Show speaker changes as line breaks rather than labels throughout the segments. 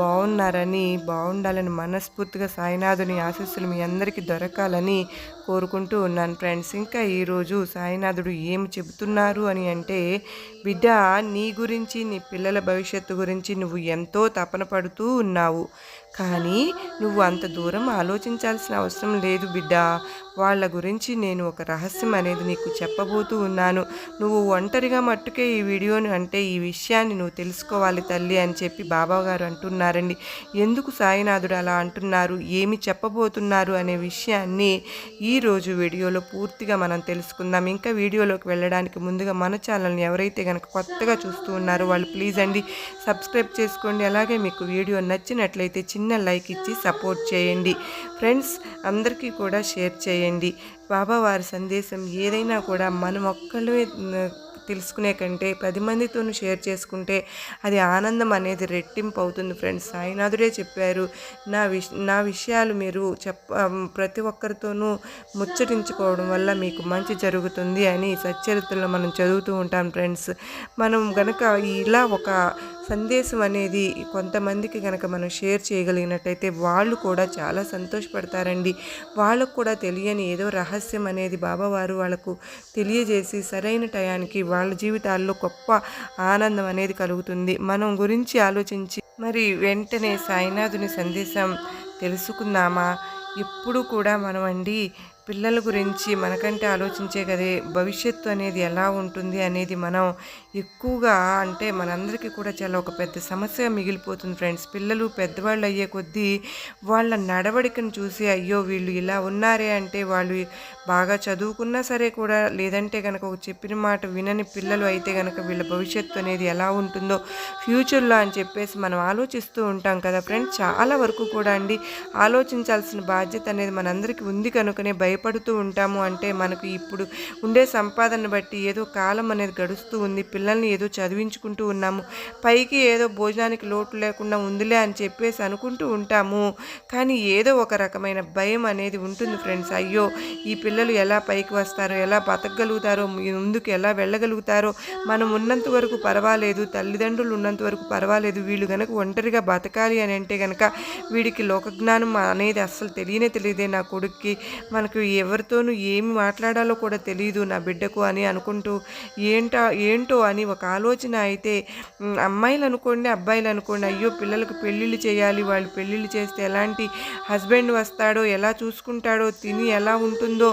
బాగున్నారని బాగుండాలని మనస్ఫూర్తిగా సాయినాథుని ఆశస్సులు మీ అందరికీ దొరకాలని కోరుకుంటూ ఉన్నాను ఫ్రెండ్స్. ఇంకా ఈరోజు సాయినాథుడు ఏం చెబుతున్నారు అని అంటే బిడ్డ నీ గురించి నీ పిల్లల భవిష్యత్తు గురించి నువ్వు ఎంతో తపన పడుతూ ఉన్నావు. కానీ నువ్వు అంత దూరం ఆలోచించాల్సిన అవసరం లేదు బిడ్డ. వాళ్ళ గురించి నేను ఒక రహస్యం అనేది నీకు చెప్పబోతూ ఉన్నాను. నువ్వు ఒంటరిగా మట్టుకే ఈ వీడియోని అంటే ఈ విషయాన్ని నువ్వు తెలుసుకోవాలి తల్లి అని చెప్పి బాబా గారు అంటున్నారండి. ఎందుకు సాయినాథుడు అలా అంటున్నారు? ఏమి చెప్పబోతున్నారు అనే విషయాన్ని ఈరోజు వీడియోలో పూర్తిగా మనం తెలుసుకుందాం. ఇంకా వీడియోలోకి వెళ్ళడానికి ముందుగా మన ఛానల్ని ఎవరైతే కనుక కొత్తగా చూస్తూ ఉన్నారో వాళ్ళు ప్లీజ్ అండి సబ్స్క్రైబ్ చేసుకోండి. అలాగే మీకు వీడియో నచ్చినట్లయితే చిన్న లైక్ ఇచ్చి సపోర్ట్ చేయండి. ఫ్రెండ్స్ అందరికీ కూడా షేర్ చేయండి. బాబా వారి సందేశం ఏదైనా కూడా మనం ఒక్కళ్ళే తెలుసుకునే కంటే పది మందితోనూ షేర్ చేసుకుంటే అది ఆనందం అనేది రెట్టింపు అవుతుంది ఫ్రెండ్స్. సాయినాథుడే చెప్పారు నా విష నా విషయాలు మీరు చెప్ప ప్రతి ఒక్కరితోనూ ముచ్చటించుకోవడం వల్ల మీకు మంచి జరుగుతుంది అని సచ్చరిత్రలో మనం చదువుతూ ఉంటాం ఫ్రెండ్స్. మనం గనక ఇలా ఒక సందేశం అనేది కొంతమందికి కనుక మనం షేర్ చేయగలిగినట్టయితే వాళ్ళు కూడా చాలా సంతోషపడతారండి. వాళ్ళకు కూడా తెలియని ఏదో రహస్యం అనేది బాబావారు వాళ్ళకు తెలియజేసి సరైన టయానికి వాళ్ళ జీవితాల్లో గొప్ప ఆనందం అనేది కలుగుతుంది. మనం గురించి ఆలోచించి మరి వెంటనే సాయినాథుని సందేశం తెలుసుకుందామా? ఎప్పుడు కూడా మనం అండి పిల్లల గురించి మనకంటే ఆలోచించే కదే భవిష్యత్తు అనేది ఎలా ఉంటుంది అనేది మనం ఎక్కువగా అంటే మనందరికీ కూడా చాలా ఒక పెద్ద సమస్య మిగిలిపోతుంది ఫ్రెండ్స్. పిల్లలు పెద్దవాళ్ళు అయ్యే కొద్దీ వాళ్ళ నడవడికను చూసి అయ్యో వీళ్ళు ఇలా ఉన్నారే అంటే వాళ్ళు బాగా చదువుకున్నా సరే కూడా లేదంటే కనుక ఒక చెప్పిన మాట వినని పిల్లలు అయితే కనుక వీళ్ళ భవిష్యత్తు అనేది ఎలా ఉంటుందో ఫ్యూచర్లో అని చెప్పేసి మనం ఆలోచిస్తూ ఉంటాం కదా ఫ్రెండ్స్. చాలా వరకు కూడా అండి ఆలోచించాల్సిన బాధ్యత అనేది మనందరికీ ఉంది కనుకనే భయపడుతూ ఉంటాము. అంటే మనకు ఇప్పుడు ఉండే సంపాదన బట్టి ఏదో కాలం అనేది గడుస్తూ ఉంది. పిల్లల్ని ఏదో చదివించుకుంటూ ఉన్నాము. పైకి ఏదో భోజనానికి లోటు లేకుండా ఉందిలే అని చెప్పేసి అనుకుంటూ ఉంటాము. కానీ ఏదో ఒక రకమైన భయం అనేది ఉంటుంది ఫ్రెండ్స్. అయ్యో ఈ పిల్ల పిల్లలు ఎలా పైకి వస్తారో ఎలా బతకగలుగుతారో ముందుకు ఎలా వెళ్ళగలుగుతారో మనం ఉన్నంత వరకు పర్వాలేదు తల్లిదండ్రులు ఉన్నంత వరకు పర్వాలేదు వీళ్ళు కనుక ఒంటరిగా బతకాలి అని అంటే కనుక వీడికి లోకజ్ఞానం అనేది అస్సలు తెలియనే తెలియదే నా కొడుక్కి. మనకు ఎవరితోనూ ఏమి మాట్లాడాలో కూడా తెలియదు నా బిడ్డకు అని అనుకుంటూ ఏంటో ఏంటో అని ఒక ఆలోచన అయితే అమ్మాయిలు అనుకోండి అబ్బాయిలు అనుకోండి అయ్యో పిల్లలకు పెళ్ళిళ్ళు చేయాలి వాళ్ళు పెళ్ళిళ్ళు చేస్తే ఎలాంటి హస్బెండ్ వస్తాడో ఎలా చూసుకుంటాడో తిని ఎలా ఉంటుందో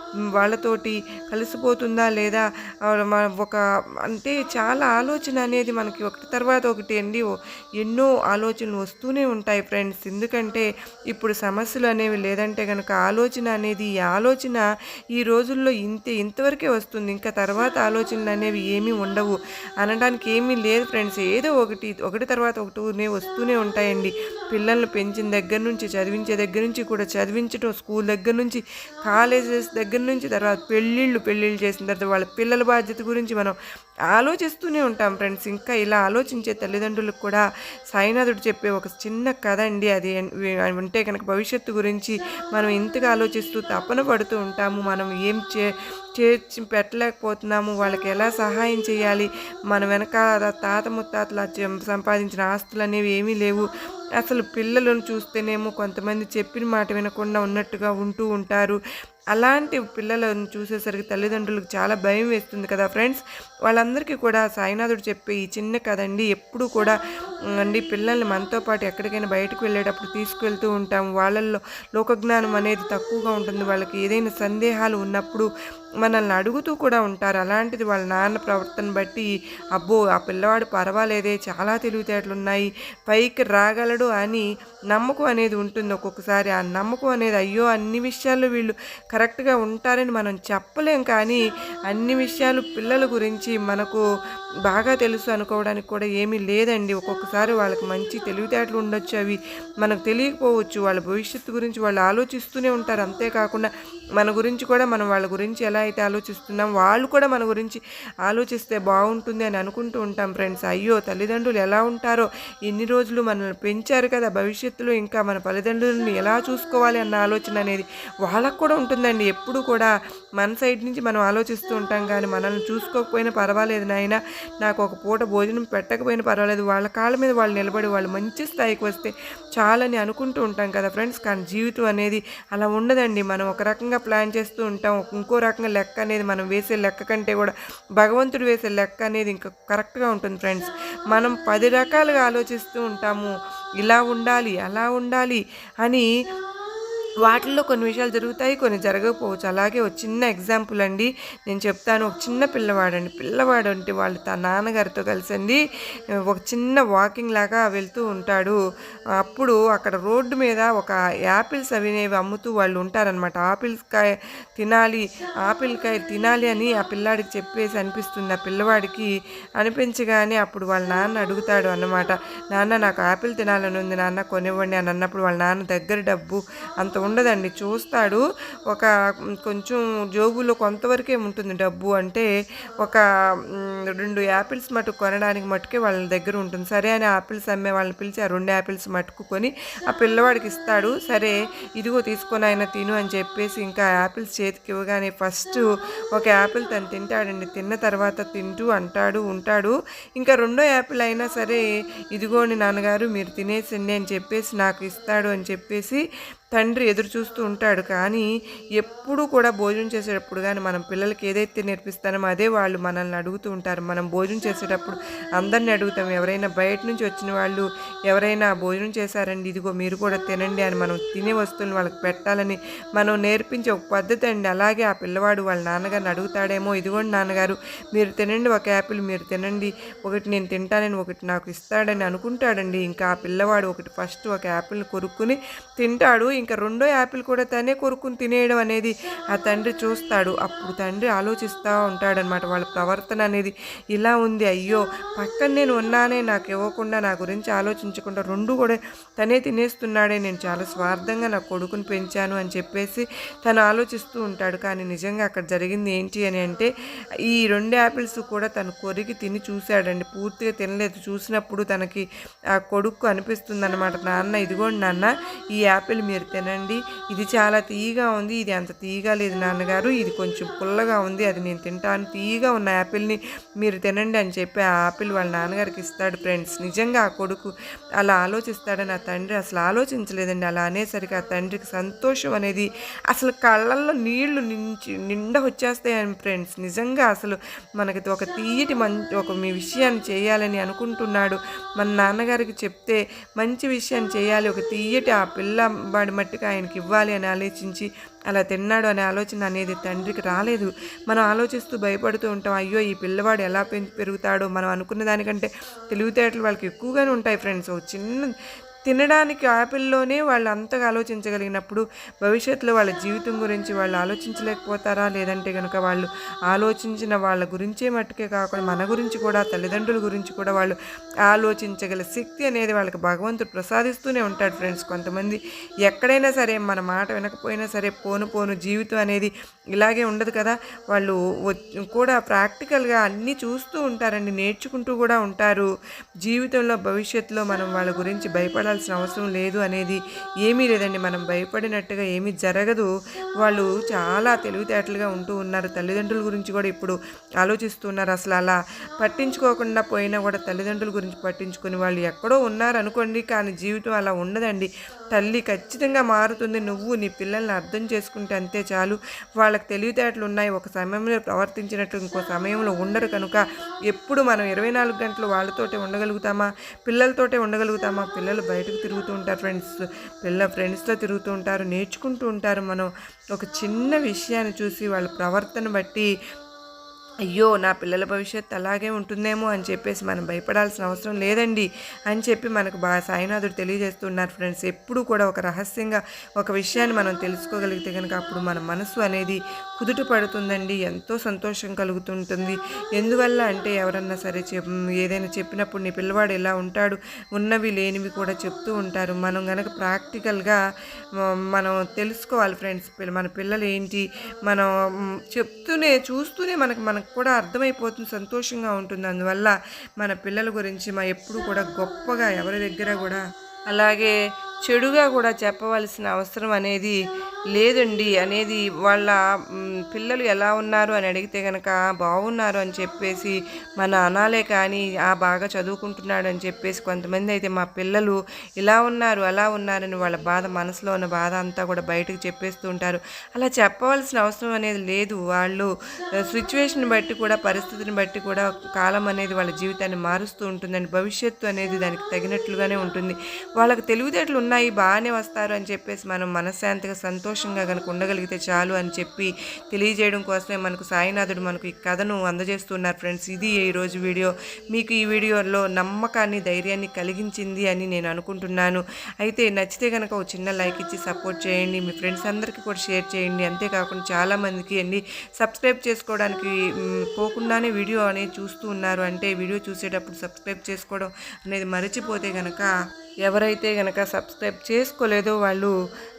వాళ్ళతోటి కలిసిపోతుందా లేదా? ఒక అంటే చాలా ఆలోచన అనేది మనకి ఒకటి తర్వాత ఒకటి అండి. ఎన్నో ఆలోచనలు వస్తూనే ఉంటాయి ఫ్రెండ్స్. ఎందుకంటే ఇప్పుడు సమస్యలు అనేవి లేదంటే కనుక ఆలోచన అనేది ఈ ఆలోచన ఈ రోజుల్లో ఇంతే ఇంతవరకే వస్తుంది. ఇంకా తర్వాత ఆలోచనలు అనేవి ఏమీ ఉండవు. అనడానికి ఏమీ లేదు ఫ్రెండ్స్. ఏదో ఒకటి ఒకటి తర్వాత ఒకటి వస్తూనే ఉంటాయండి. పిల్లల్ని పెంచిన దగ్గర నుంచి చదివించే దగ్గర నుంచి కూడా చదివించడం స్కూల్ దగ్గర నుంచి కాలేజెస్ దగ్గర నుంచి తర్వాత పెళ్ళిళ్ళు పెళ్ళిళ్ళు చేసిన తర్వాత వాళ్ళ పిల్లల బాధ్యత గురించి మనం ఆలోచిస్తూనే ఉంటాం ఫ్రెండ్స్. ఇంకా ఇలా ఆలోచించే తల్లిదండ్రులకు కూడా సాయినాథుడు చెప్పే ఒక చిన్న కథ అండి అది. ఉంటే కనుక భవిష్యత్తు గురించి మనం ఇంతగా ఆలోచిస్తూ తపన పడుతూ ఉంటాము మనం ఏం చే చేర్చి పెట్టలేకపోతున్నాము వాళ్ళకి ఎలా సహాయం చేయాలి మన వెనకాల తాత ముత్తాతలు సంపాదించిన ఆస్తులు అనేవి ఏమీ లేవు. అసలు పిల్లలను చూస్తేనేమో కొంతమంది చెప్పిన మాట వినకుండా ఉన్నట్టుగా ఉంటూ ఉంటారు. అలాంటి పిల్లలను చూసేసరికి తల్లిదండ్రులకు చాలా భయం వేస్తుంది కదా ఫ్రెండ్స్. వాళ్ళందరికీ కూడా సాయినాథుడు చెప్పే ఈ చిన్న కదండి ఎప్పుడు కూడా అండి పిల్లల్ని మనతో పాటు ఎక్కడికైనా బయటకు వెళ్ళేటప్పుడు తీసుకువెళ్తూ ఉంటాం. వాళ్ళల్లో లోకజ్ఞానం అనేది తక్కువగా ఉంటుంది. వాళ్ళకి ఏదైనా సందేహాలు ఉన్నప్పుడు మనల్ని అడుగుతూ కూడా ఉంటారు. అలాంటిది వాళ్ళ నాన్న ప్రవర్తన బట్టి అబ్బో ఆ పిల్లవాడు పర్వాలేదే చాలా తెలివితేటలు ఉన్నాయి పైకి రాగలడు అని నమ్మకం అనేది ఉంటుంది ఒక్కొక్కసారి. ఆ నమ్మకం అనేది అయ్యో అన్ని విషయాలు వీళ్ళు కరెక్ట్గా ఉంటారని మనం చెప్పలేం. కానీ అన్ని విషయాలు పిల్లల గురించి మనకు బాగా తెలుసు అనుకోవడానికి కూడా ఏమీ లేదండి. ఒక్కొక్కసారి వాళ్ళకి మంచి తెలివితేటలు ఉండొచ్చు అవి. మనకు తెలియకపోవచ్చు. వాళ్ళ భవిష్యత్తు గురించి వాళ్ళు ఆలోచిస్తూనే ఉంటారు. అంతేకాకుండా మన గురించి కూడా మనం వాళ్ళ గురించి ఎలా అయితే ఆలోచిస్తున్నాం వాళ్ళు కూడా మన గురించి ఆలోచిస్తే బాగుంటుంది అని అనుకుంటూ ఉంటాం ఫ్రెండ్స్. అయ్యో తల్లిదండ్రులు ఎలా ఉంటారో ఇన్ని రోజులు మనల్ని పెంచారు కదా భవిష్యత్తులో ఇంకా మన తల్లిదండ్రులను ఎలా చూసుకోవాలి అన్న ఆలోచన అనేది వాళ్ళకు కూడా ఉంటుందండి. ఎప్పుడు కూడా మన సైడ్ నుంచి మనం ఆలోచిస్తూ ఉంటాం కానీ మనల్ని చూసుకోకపోయినా పర్వాలేదు నాయన. నాకు ఒక పూట భోజనం పెట్టకపోయినా పర్వాలేదు. వాళ్ళ కాళ్ళ మీద వాళ్ళు నిలబడి వాళ్ళు మంచి స్థాయికి వస్తే చాలని అనుకుంటూ ఉంటాం కదా ఫ్రెండ్స్. కానీ జీవితం అనేది అలా ఉండదండి. మనం ఒక రకంగా ప్లాన్ చేస్తూ ఉంటాం. ఇంకో రకంగా లెక్క అనేది మనం వేసే లెక్క కంటే కూడా భగవంతుడు వేసే లెక్క అనేది ఇంకా కరెక్ట్గా ఉంటుంది ఫ్రెండ్స్. మనం పది రకాలుగా ఆలోచిస్తూ ఉంటాము. ఇలా ఉండాలి అలా ఉండాలి అని వాటిల్లో కొన్ని విషయాలు జరుగుతాయి కొన్ని జరగకపోవచ్చు. అలాగే ఒక చిన్న ఎగ్జాంపుల్ అండి. నేను చెప్తాను. ఒక చిన్న పిల్లవాడండి. పిల్లవాడు అంటే వాళ్ళు తన నాన్నగారితో కలిసండి. ఒక చిన్న వాకింగ్ లాగా వెళ్తూ ఉంటాడు. అప్పుడు అక్కడ రోడ్డు మీద ఒక యాపిల్స్ అవినేవి అమ్ముతూ వాళ్ళు ఉంటారనమాట ఆపిల్స్ కాయ తినాలి ఆపిల్ కాయ తినాలి అని ఆ పిల్లాడికి చెప్పేసి అనిపిస్తుంది. ఆ పిల్లవాడికి అనిపించగానే అప్పుడు వాళ్ళ నాన్న అడుగుతాడు అన్నమాట. నాన్న నాకు ఆపిల్ తినాలని ఉంది. నాన్న కొనివ్వండి అని అన్నప్పుడు వాళ్ళ నాన్న దగ్గర డబ్బు అంత ఉండదండి. చూస్తాడు. ఒక కొంచెం జోబులో కొంతవరకే ఉంటుంది డబ్బు అంటే ఒక రెండు యాపిల్స్ మటుకు కొనడానికి మటుకే వాళ్ళ దగ్గర ఉంటుంది. సరే అని ఆపిల్స్ అమ్మే వాళ్ళని పిలిచి ఆ రెండు యాపిల్స్ మటుకు కొని ఆ పిల్లవాడికి ఇస్తాడు. సరే ఇదిగో తీసుకొని ఆయన తిను అని చెప్పేసి ఇంకా యాపిల్స్ చేతికి ఇవ్వగానే ఫస్ట్ ఒక యాపిల్ తను తింటాడండి. తిన్న తర్వాత తింటూ అంటాడు ఉంటాడు. ఇంకా రెండో యాపిల్ అయినా సరే ఇదిగోండి నాన్నగారు మీరు తినేసిండి అని చెప్పేసి నాకు ఇస్తాడు అని చెప్పేసి తండ్రి ఎదురు చూస్తూ ఉంటాడు. కానీ ఎప్పుడూ కూడా భోజనం చేసేటప్పుడు కానీ మనం పిల్లలకి ఏదైతే నేర్పిస్తామో అదే వాళ్ళు మనల్ని అడుగుతూ ఉంటారు. మనం భోజనం చేసేటప్పుడు అందరిని అడుగుతాం ఎవరైనా బయట నుంచి వచ్చిన వాళ్ళు ఎవరైనా భోజనం చేశారండి ఇదిగో మీరు కూడా తినండి అని మనం తినే వస్తువులను వాళ్ళకి పెట్టాలని మనం నేర్పించే ఒక పద్ధతి అండి. అలాగే ఆ పిల్లవాడు వాళ్ళ నాన్నగారిని అడుగుతాడేమో ఇదిగోండి నాన్నగారు మీరు తినండి ఒక యాపిల్ మీరు తినండి ఒకటి నేను తింటానని ఒకటి నాకు ఇస్తాడని అనుకుంటాడండి. ఇంకా ఆ పిల్లవాడు ఒకటి ఫస్ట్ ఒక యాపిల్ని కొరుక్కుని తింటాడు. ఇంకా రెండో యాపిల్ కూడా తనే కొరుకుని తినేయడం అనేది ఆ తండ్రి చూస్తాడు. అప్పుడు తండ్రి ఆలోచిస్తూ ఉంటాడనమాట వాళ్ళ ప్రవర్తన అనేది ఇలా ఉంది. అయ్యో పక్కన నేను ఉన్నానే నాకు ఇవ్వకుండా నా గురించి ఆలోచించకుండా రెండు కూడా తనే తినేస్తున్నాడే. నేను చాలా స్వార్థంగా నా కొడుకుని పెంచాను అని చెప్పేసి తను ఆలోచిస్తూ ఉంటాడు. కానీ నిజంగా అక్కడ జరిగింది ఏంటి అని అంటే ఈ రెండు యాపిల్స్ కూడా తను కొరికి తిని చూశాడండి. పూర్తిగా తినలేదు. చూసినప్పుడు తనకి ఆ కొడుకు అనిపిస్తుంది అనమాట నాన్న ఇదిగోండి నాన్న ఈ యాపిల్ మీరు తినండి ఇది చాలా తీయగా ఉంది. ఇది అంత తీయగా లేదు నాన్నగారు. ఇది కొంచెం పుల్లగా ఉంది. అది నేను తింటాను. తీయగా ఉన్న యాపిల్ని మీరు తినండి అని చెప్పి ఆ యాపిల్ వాళ్ళ నాన్నగారికి ఇస్తాడు ఫ్రెండ్స్. నిజంగా ఆ కొడుకు అలా ఆలోచిస్తాడని ఆ తండ్రి అసలు ఆలోచించలేదండి. అలా అనేసరికి ఆ తండ్రికి సంతోషం అనేది అసలు కళ్ళల్లో నీళ్ళు నించి నిండా వచ్చేస్తాయని ఫ్రెండ్స్. నిజంగా అసలు మనకి ఒక తీయటి మంచి ఒక మీ విషయాన్ని చేయాలని అనుకుంటున్నాడు. మన నాన్నగారికి చెప్తే మంచి విషయాన్ని చేయాలి. ఒక తీయటి ఆ పిల్ల వాడి మట్టికి ఆయనకి ఇవ్వాలి అని ఆలోచించి అలా తిన్నాడు అనే ఆలోచన అనేది తండ్రికి రాలేదు. మనం ఆలోచిస్తూ భయపడుతూ ఉంటాం అయ్యో ఈ పిల్లవాడు ఎలా పెరుగుతాడో మనం అనుకున్న దానికంటే తెలివితేటలు వాళ్ళకి ఎక్కువగానే ఉంటాయి ఫ్రెండ్స్. చిన్న తినడానికి ఆపిల్లోనే వాళ్ళు అంతగా ఆలోచించగలిగినప్పుడు భవిష్యత్తులో వాళ్ళ జీవితం గురించి వాళ్ళు ఆలోచించలేకపోతారా? లేదంటే కనుక వాళ్ళు ఆలోచించిన వాళ్ళ గురించే మట్టుకే కాకుండా మన గురించి కూడా తల్లిదండ్రుల గురించి కూడా వాళ్ళు ఆలోచించగల శక్తి అనేది వాళ్ళకి భగవంతుడు ప్రసాదిస్తూనే ఉంటాడు ఫ్రెండ్స్. కొంతమంది ఎక్కడైనా సరే మన మాట వినకపోయినా సరే పోను పోను జీవితం అనేది ఇలాగే ఉండదు కదా. వాళ్ళు కూడా ప్రాక్టికల్గా అన్నీ చూస్తూ ఉంటారండి నేర్చుకుంటూ కూడా ఉంటారు. జీవితంలో భవిష్యత్తులో మనం వాళ్ళ గురించి భయపడాలి భయపడాల్సిన అవసరం లేదు అనేది ఏమీ లేదండి. మనం భయపడినట్టుగా ఏమీ జరగదు. వాళ్ళు చాలా తెలివితేటలుగా ఉంటూ ఉన్నారు. తల్లిదండ్రుల గురించి కూడా ఇప్పుడు ఆలోచిస్తున్నారు అసలు అలా పట్టించుకోకుండా పోయినా కూడా తల్లిదండ్రుల గురించి పట్టించుకుని వాళ్ళు ఎక్కడో ఉన్నారు అనుకోండి కానీ జీవితం అలా ఉండదండి. తల్లి ఖచ్చితంగా మారుతుంది. నువ్వు నీ పిల్లల్ని అర్థం చేసుకుంటే అంతే చాలు. వాళ్ళకి తెలివితేటలు ఉన్నాయి. ఒక సమయంలో ప్రవర్తించినట్టు ఇంకో సమయంలో ఉండరు కనుక ఎప్పుడు మనం ఇరవై నాలుగు గంటలు వాళ్ళతోటే ఉండగలుగుతామా? పిల్లలతోటే ఉండగలుగుతామా? పిల్లలు బయటకు తిరుగుతూ ఉంటారు ఫ్రెండ్స్. పిల్ల ఫ్రెండ్స్తో తిరుగుతూ ఉంటారు. నేర్చుకుంటూ ఉంటారు మనం. ఒక చిన్న విషయాన్ని చూసి వాళ్ళ ప్రవర్తన బట్టి అయ్యో నా పిల్లల భవిష్యత్తు అలాగే ఉంటుందేమో అని చెప్పేసి మనం భయపడాల్సిన అవసరం లేదండి అని చెప్పి మనకు బా సాయినాథుడు తెలియజేస్తున్నారు ఫ్రెండ్స్. ఎప్పుడు కూడా ఒక రహస్యంగా ఒక విషయాన్ని మనం తెలుసుకోగలిగితే కనుక అప్పుడు మన మనసు అనేది కుదుట పడుతుందండి. ఎంతో సంతోషం కలుగుతుంటుంది. ఎందువల్ల అంటే ఎవరన్నా సరే చెప్ ఏదైనా చెప్పినప్పుడు నీ పిల్లవాడు ఎలా ఉంటాడు ఉన్నవి లేనివి కూడా చెప్తూ ఉంటారు. మనం కనుక ప్రాక్టికల్గా మనం తెలుసుకోవాలి ఫ్రెండ్స్. మన పిల్లలు ఏంటి మనం చెప్తూనే చూస్తూనే మనకు మనకు కూడా అర్థమైపోతుంది సంతోషంగా ఉంటుంది. అందువల్ల మన పిల్లల గురించి మా ఎప్పుడు కూడా గొప్పగా ఎవరి దగ్గర కూడా అలాగే చెడుగా కూడా చెప్పవలసిన అవసరం అనేది లేదండి అనేది వాళ్ళ పిల్లలు ఎలా ఉన్నారు అని అడిగితే కనుక బాగున్నారు అని చెప్పేసి మన అనాలే కానీ ఆ బాగా చదువుకుంటున్నాడు అని చెప్పేసి కొంతమంది అయితే మా పిల్లలు ఇలా ఉన్నారు అలా ఉన్నారని వాళ్ళ బాధ మనసులో ఉన్న బాధ అంతా కూడా బయటకు చెప్పేస్తూ ఉంటారు. అలా చెప్పవలసిన అవసరం అనేది లేదు. వాళ్ళు సిచ్యువేషన్ బట్టి కూడా పరిస్థితిని బట్టి కూడా కాలం అనేది వాళ్ళ జీవితాన్ని మారుస్తూ ఉంటుందండి. భవిష్యత్తు అనేది దానికి తగినట్లుగానే ఉంటుంది. వాళ్ళకి తెలివితేటలు ఉన్నాయి బాగానే వస్తారు అని చెప్పేసి మనం మనశ్శాంతిగా సంతోషం సంతోషంగా కనుక ఉండగలిగితే చాలు అని చెప్పి తెలియజేయడం కోసమే మనకు సాయినాథుడు మనకు ఈ కథను అందజేస్తున్నారు ఫ్రెండ్స్. ఇది ఈరోజు వీడియో. మీకు ఈ వీడియోలో నమ్మకాన్ని ధైర్యాన్ని కలిగించింది అని నేను అనుకుంటున్నాను. అయితే నచ్చితే కనుక ఒక చిన్న లైక్ ఇచ్చి సపోర్ట్ చేయండి. మీ ఫ్రెండ్స్ అందరికీ కూడా షేర్ చేయండి. అంతేకాకుండా చాలామందికి అండి సబ్స్క్రైబ్ చేసుకోవడానికి పోకుండానే వీడియో అనేది చూస్తూ ఉన్నారు. అంటే వీడియో చూసేటప్పుడు సబ్స్క్రైబ్ చేసుకోవడం అనేది మరచిపోతే కనుక ఎవరైతే కనుక సబ్స్క్రైబ్ చేసుకోలేదో వాళ్ళు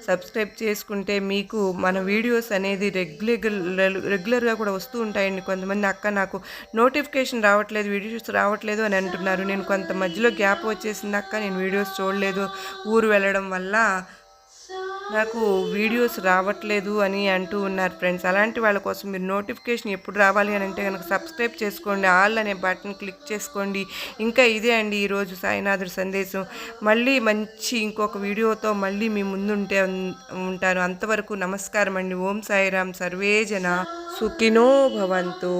సబ్స్క్రైబ్ చేసుకుంటే మీకు మన వీడియోస్ అనేది రెగ్యులర్ రెగ్యులర్గా కూడా వస్తూ ఉంటాయండి. కొంతమంది అక్క నాకు నోటిఫికేషన్ రావట్లేదు వీడియోస్ రావట్లేదు అని అంటున్నారు. నేను కొంత మధ్యలో గ్యాప్ వచ్చేసింది అక్క నేను వీడియోస్ చూడలేదు. ఊరు వెళ్ళడం వల్ల నాకు వీడియోస్ రావట్లేదు అని అంటూ ఉన్నారు ఫ్రెండ్స్. అలాంటి వాళ్ళ కోసం మీరు నోటిఫికేషన్ ఎప్పుడు రావాలి అని అంటే కనుక సబ్స్క్రైబ్ చేసుకోండి ఆల్ అనే బటన్ క్లిక్ చేసుకోండి. ఇంకా ఇదే అండి ఈరోజు సాయినాథుడి సందేశం. మళ్ళీ మంచి ఇంకొక వీడియోతో మళ్ళీ మీ ముందుంటే ఉంటాను. అంతవరకు నమస్కారం అండి. ఓం సాయిరామ్. సర్వే జన సుఖినో భవంతు.